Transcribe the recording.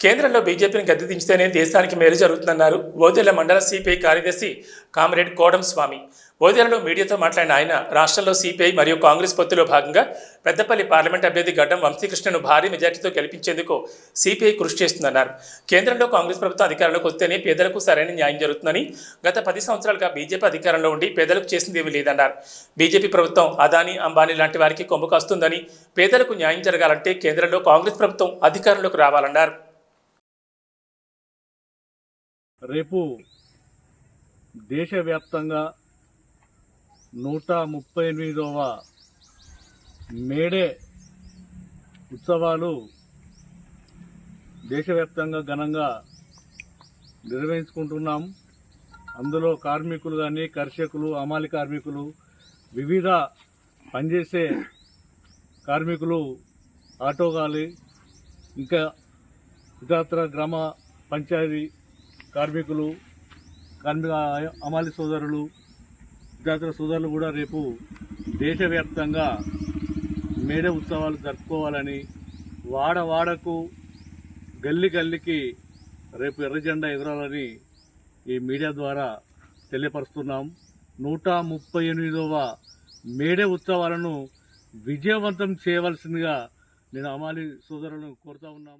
కేంద్రంలో బీజేపీని గద్దె దించితేనే దేశానికి మేలు జరుగుతుందన్నారు ఓదెల మండల సిపిఐ కార్యదర్శి కామ్రేడ్ కోడం స్వామి ఓదెలలో మీడియాతో మాట్లాడిన ఆయన రాష్ట్రంలో సిపిఐ మరియు కాంగ్రెస్ పొత్తులో భాగంగా పెద్దపల్లి పార్లమెంట్ అభ్యర్థి గడ్డం వంశీకృష్ణను భారీ మెజార్టీతో గెలిపించేందుకు సిపిఐ కృషి చేస్తుందన్నారు. కేంద్రంలో కాంగ్రెస్ ప్రభుత్వం అధికారంలోకి వస్తేనే పేదలకు సరైన న్యాయం జరుగుతుందని గత పది సంవత్సరాలుగా బీజేపీ అధికారంలో ఉండి పేదలకు చేసింది ఏమీ లేదన్నారు. బీజేపీ ప్రభుత్వం అదానీ అంబానీ లాంటి వారికి కొమ్ము కాస్తుందని పేదలకు న్యాయం జరగాలంటే కేంద్రంలో కాంగ్రెస్ ప్రభుత్వం అధికారంలోకి రావాలన్నారు. రేపు దేశవ్యాప్తంగా నూట ముప్పై ఎనిమిదవ మేడే ఉత్సవాలు దేశవ్యాప్తంగా ఘనంగా నిర్వహించుకుంటున్నాం. అందులో కార్మికులు కానీ కర్షకులు అమాలి కార్మికులు వివిధ పనిచేసే కార్మికులు ఆటో గాలి ఇంకా ఇతరత్ర గ్రామ పంచాయతీ కార్మికులు కార్మిక అమాలి సోదరులు విద్యార్థుల సోదరులు కూడా రేపు దేశవ్యాప్తంగా మేడే ఉత్సవాలు జరుపుకోవాలని వాడ వాడకు గల్లి గల్లికి రేపు ఎర్రజెండా ఎగరాలని ఈ మీడియా ద్వారా తెలియపరుస్తున్నాం. నూట ముప్పై ఎనిమిదవ మేడే ఉత్సవాలను విజయవంతం చేయవలసిందిగా నేను అమాలి సోదరులను కోరుతా ఉన్నాం.